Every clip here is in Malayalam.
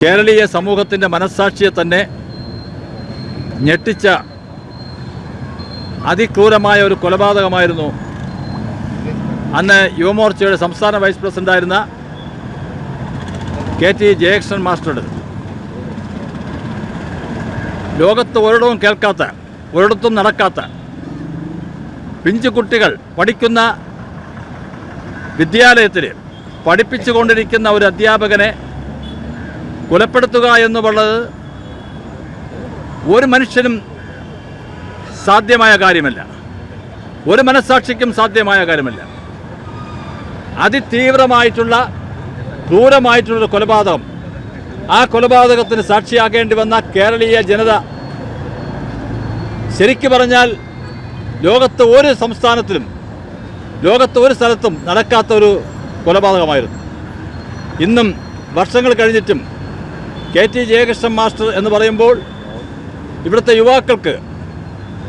കേരളീയ സമൂഹത്തിന്റെ മനസ്സാക്ഷിയെ തന്നെ ഞെട്ടിച്ച അതിക്രൂരമായ ഒരു കൊലപാതകമായിരുന്നു അന്ന് യുവമോർച്ചയുടെ സംസ്ഥാന വൈസ് പ്രസിഡന്റായിരുന്ന കെ ടി ജയകൃഷ്ണൻ മാസ്റ്ററുടെ ലോകത്ത് ഒരിടവും കേൾക്കാത്ത ഒരിടത്തും നടക്കാത്ത പിഞ്ചു കുട്ടികൾ പഠിക്കുന്ന വിദ്യാലയത്തിൽ പഠിപ്പിച്ചുകൊണ്ടിരിക്കുന്ന ഒരു അധ്യാപകനെ കൊലപ്പെടുത്തുക എന്നുള്ളത് ഒരു മനുഷ്യനും സാധ്യമായ കാര്യമല്ല. ഒരു മനസ്സാക്ഷിക്കും സാധ്യമായ കാര്യമല്ല. അതിതീവ്രമായിട്ടുള്ള ക്രൂരമായിട്ടുള്ള കൊലപാതകം. ആ കൊലപാതകത്തിന് സാക്ഷിയാകേണ്ടി വന്ന കേരളീയ ജനത ശരിക്കു പറഞ്ഞാൽ ലോകത്ത് ഒരു സംസ്ഥാനത്തിലും ലോകത്ത് ഒരു സ്ഥലത്തും നടക്കാത്ത ഒരു കൊലപാതകമായിരുന്നു. ഇന്നും വർഷങ്ങൾ കഴിഞ്ഞിട്ടും കെ ടി ജയകൃഷ്ണൻ മാസ്റ്റർ എന്ന് പറയുമ്പോൾ ഇവിടുത്തെ യുവാക്കൾക്ക്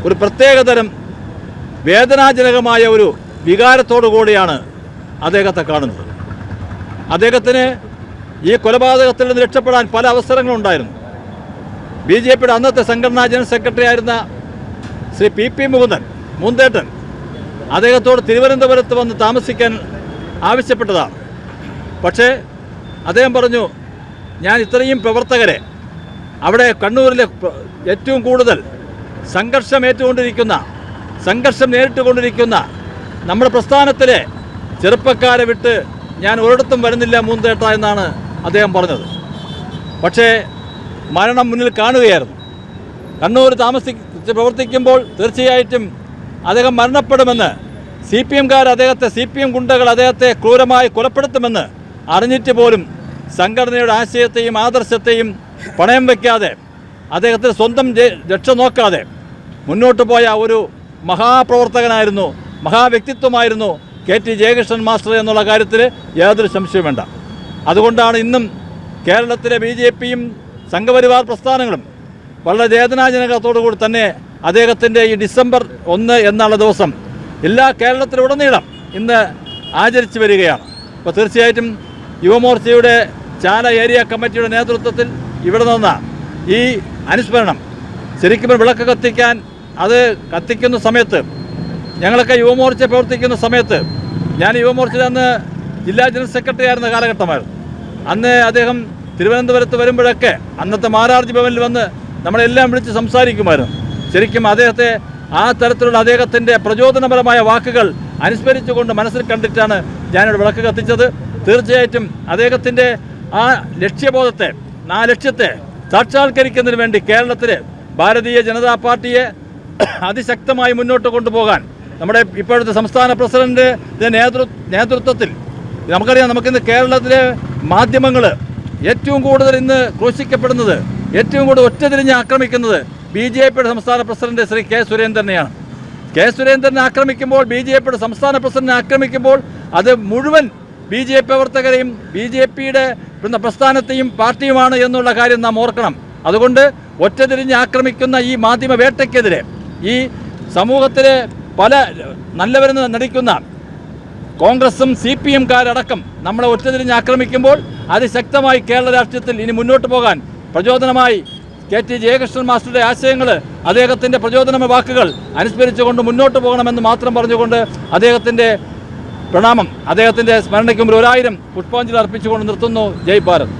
ഒരു പ്രത്യേകതരം വേദനാജനകമായ ഒരു വികാരത്തോടു കൂടിയാണ് അദ്ദേഹത്തെ കാണുന്നത്. അദ്ദേഹത്തിന് ഈ കൊലപാതകത്തിൽ നിന്ന് രക്ഷപ്പെടാൻ പല അവസരങ്ങളുണ്ടായിരുന്നു. ബി ജെ പിയുടെ അന്നത്തെ സംഘടനാ ജനറൽ സെക്രട്ടറി ആയിരുന്ന ശ്രീ പി പി മുകുന്ദൻ മൂന്തേട്ടൻ അദ്ദേഹത്തോട് തിരുവനന്തപുരത്ത് വന്ന് താമസിക്കാൻ ആവശ്യപ്പെട്ടതാണ്. പക്ഷേ അദ്ദേഹം പറഞ്ഞു ഞാൻ ഇത്രയും പ്രവർത്തകരെ അവിടെ കണ്ണൂരിലെ ഏറ്റവും കൂടുതൽ സംഘർഷം ഏറ്റുകൊണ്ടിരിക്കുന്ന സംഘർഷം നേരിട്ടുകൊണ്ടിരിക്കുന്ന നമ്മുടെ പ്രസ്ഥാനത്തിലെ ചെറുപ്പക്കാരെ വിട്ട് ഞാൻ ഒരിടത്തും വരുന്നില്ല മൂന്തേട്ട എന്നാണ് അദ്ദേഹം പറഞ്ഞത്. പക്ഷേ മരണം മുന്നിൽ കാണുകയായിരുന്നു. കണ്ണൂർ താമസി പ്രവർത്തിക്കുമ്പോൾ തീർച്ചയായിട്ടും അദ്ദേഹം മരണപ്പെടുമെന്ന് സി പി എംകാർ അദ്ദേഹത്തെ സി പി എം ഗുണ്ടകൾ അദ്ദേഹത്തെ ക്രൂരമായി കൊലപ്പെടുത്തുമെന്ന് അറിഞ്ഞിട്ട് പോലും സംഘടനയുടെ ആശയത്തെയും ആദർശത്തെയും പണയം വയ്ക്കാതെ അദ്ദേഹത്തിന് സ്വന്തം രക്ഷ നോക്കാതെ മുന്നോട്ട് പോയ ഒരു മഹാപ്രവർത്തകനായിരുന്നു മഹാവ്യക്തിത്വമായിരുന്നു കെ ടി ജയകൃഷ്ണൻ മാസ്റ്റർ എന്നുള്ള കാര്യത്തിൽ യാതൊരു സംശയവും വേണ്ട. അതുകൊണ്ടാണ് ഇന്നും കേരളത്തിലെ ബി ജെ പിയും സംഘപരിവാർ പ്രസ്ഥാനങ്ങളും വളരെ വേദനാജനകത്തോടുകൂടി തന്നെ അദ്ദേഹത്തിന്റെ ഈ ഡിസംബർ ഒന്ന് എന്നുള്ള ദിവസം എല്ലാ കേരളത്തിലുടനീളം ഇന്ന് ആചരിച്ചു വരികയാണ്. അപ്പോൾ തീർച്ചയായിട്ടും യുവമോർച്ചയുടെ ചാല ഏരിയ കമ്മിറ്റിയുടെ നേതൃത്വത്തിൽ ഇവിടെ നിന്ന് ഈ അനുസ്മരണം ശരിക്കും വിളക്ക് കത്തിക്കാൻ അത് കത്തിക്കുന്ന സമയത്ത് ഞങ്ങളൊക്കെ യുവമോർച്ച പ്രവർത്തിക്കുന്ന സമയത്ത് ഞാൻ യുവമോർച്ചയിൽ അന്ന് ജില്ലാ ജനറൽ സെക്രട്ടറി ആയിരുന്ന കാലഘട്ടമായിരുന്നു. അന്ന് അദ്ദേഹം തിരുവനന്തപുരത്ത് വരുമ്പോഴൊക്കെ അന്നത്തെ മാരാർജി ഭവനിൽ വന്ന് നമ്മളെല്ലാം വിളിച്ച് സംസാരിക്കുമായിരുന്നു. ശരിക്കും അദ്ദേഹത്തെ ആ തരത്തിലുള്ള അദ്ദേഹത്തിന്റെ പ്രചോദനപരമായ വാക്കുകൾ അനുസ്മരിച്ചുകൊണ്ട് മനസ്സിൽ കണ്ടിട്ടാണ് ഞാനിവിടെ വിളക്ക് കത്തിച്ചത്. തീർച്ചയായിട്ടും അദ്ദേഹത്തിന്റെ ആ ലക്ഷ്യബോധത്തെ ആ ലക്ഷ്യത്തെ സാക്ഷാത്കരിക്കുന്നതിന് വേണ്ടി കേരളത്തിലെ ഭാരതീയ ജനതാ പാർട്ടിയെ അതിശക്തമായി മുന്നോട്ട് കൊണ്ടുപോകാൻ നമ്മുടെ ഇപ്പോഴത്തെ സംസ്ഥാന പ്രസിഡന്റ് നേതൃ നേതൃത്വത്തിൽ നമുക്കറിയാം നമുക്കിന്ന് കേരളത്തിലെ മാധ്യമങ്ങൾ ഏറ്റവും കൂടുതൽ ഇന്ന് ക്രൂശിക്കപ്പെടുന്നത് ഏറ്റവും കൂടുതൽ ഒറ്റതിരിഞ്ഞ് ആക്രമിക്കുന്നത് ബി ജെ പിയുടെ സംസ്ഥാന പ്രസിഡന്റ് ശ്രീ കെ സുരേന്ദ്രനെയാണ്. കെ സുരേന്ദ്രനെ ആക്രമിക്കുമ്പോൾ ബി ജെ പിയുടെ സംസ്ഥാന പ്രസിഡന്റിനെ ആക്രമിക്കുമ്പോൾ അത് മുഴുവൻ ബി ജെ പി പ്രവർത്തകരെയും ബി ജെ പിയുടെ പ്രസ്ഥാനത്തെയും പാർട്ടിയുമാണ് എന്നുള്ള കാര്യം നാം ഓർക്കണം. അതുകൊണ്ട് ഒറ്റതിരിഞ്ഞ് ആക്രമിക്കുന്ന ഈ മാധ്യമ വേട്ടയ്ക്കെതിരെ ഈ സമൂഹത്തിലെ പല നല്ലവരെന്ന് നടിക്കുന്ന കോൺഗ്രസും സി പി എംകാരടക്കം നമ്മളെ ഒറ്റതിരിഞ്ഞ് ആക്രമിക്കുമ്പോൾ അതിശക്തമായി കേരള രാഷ്ട്രീയത്തിൽ ഇനി മുന്നോട്ട് പോകാൻ പ്രചോദനമായി കെ ടി ജയകൃഷ്ണൻ മാസ്റ്ററുടെ ആശയങ്ങൾ അദ്ദേഹത്തിന്റെ പ്രചോദന വാക്കുകൾ അനുസ്മരിച്ചുകൊണ്ട് മുന്നോട്ട് പോകണമെന്ന് മാത്രം പറഞ്ഞുകൊണ്ട് അദ്ദേഹത്തിന്റെ പ്രണാമം. അദ്ദേഹത്തിന്റെ സ്മരണയ്ക്ക് മുമ്പിൽ ഒരായിരം പുഷ്പാഞ്ജലി അർപ്പിച്ചുകൊണ്ട് നിർത്തുന്നു. ജയ് ഭാരത്.